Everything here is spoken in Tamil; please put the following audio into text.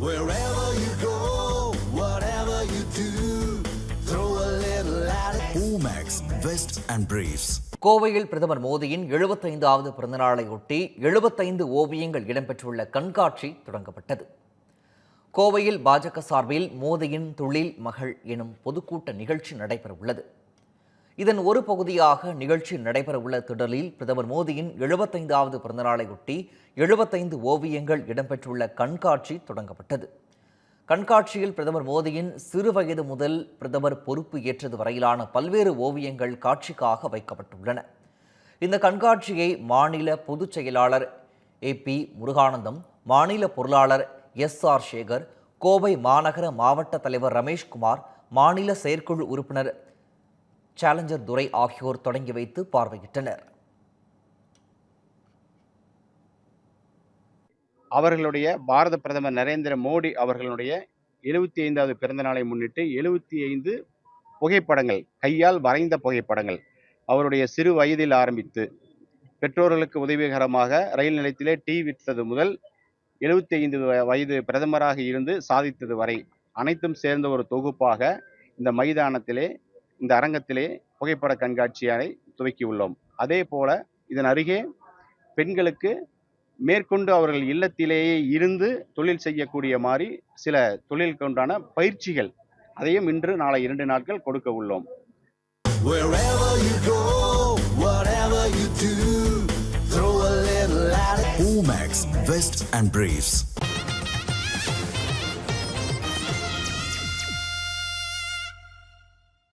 Wherever you go, whatever you do, throw a little at it. Omax, Vest and Briefs. கோவையில் பிரதமர் மோடியின் எழுபத்தைந்தாவது பிறந்தநாளையொட்டி எழுபத்தைந்து ஓவியங்கள் இடம்பெற்றுள்ள கண்காட்சி தொடங்கப்பட்டது கோவையில் பாஜக சார்பில் மோடியின் தொழில் மகள் எனும் பொதுக்கூட்ட நிகழ்ச்சி நடைபெறவுள்ளது இதன் ஒரு பகுதியாக நிகழ்ச்சி நடைபெறவுள்ள திடலில் பிரதமர் மோடியின் எழுபத்தைந்தாவது பிறந்தநாளையொட்டி எழுபத்தைந்து ஓவியங்கள் இடம்பெற்றுள்ள கண்காட்சி தொடங்கப்பட்டது. கண்காட்சியில் பிரதமர் மோடியின் சிறுவயது முதல் பிரதமர் பொறுப்பு ஏற்றது வரையிலான பல்வேறு ஓவியங்கள் காட்சிக்காக வைக்கப்பட்டுள்ளன. இந்த கண்காட்சியை மாநில பொதுச் செயலாளர் ஏ பி முருகானந்தம் மாநில பொருளாளர் எஸ் ஆர் சேகர் கோவை மாநகர மாவட்ட தலைவர் ரமேஷ்குமார் மாநில செயற்குழு உறுப்பினர் சேலஞ்சர் துரை ஆகியோர் தொடங்கி வைத்து பார்வையிட்டனர். அவர்களுடைய பாரத பிரதமர் நரேந்திர மோடி அவர்களுடைய எழுபத்தி ஐந்தாவது பிறந்த நாளை முன்னிட்டு எழுபத்தி ஐந்து புகைப்படங்கள் கையால் வரைந்த புகைப்படங்கள் அவருடைய சிறு வயதில் ஆரம்பித்து பெற்றோர்களுக்கு உதவிகரமாக ரயில் நிலையத்திலே டீ விற்றது முதல் எழுபத்தி ஐந்து வயது பிரதமராக இருந்து சாதித்தது வரை அனைத்தும் சேர்ந்த ஒரு தொகுப்பாக இந்த மைதானத்திலே இந்த அரங்கத்திலே புகைப்பட கண்காட்சியை துவக்கியுள்ளோம் அதே போல இதன் அருகே பெண்களுக்கு மேற்கொண்டு அவர்கள் இல்லத்திலேயே இருந்து தொழில் செய்யக்கூடிய மாதிரி சில தொழிலுக்குண்டான பயிற்சிகள் அதையும் இன்று நாளை இரண்டு நாட்கள் கொடுக்க உள்ளோம். Omax, Vest and Briefs.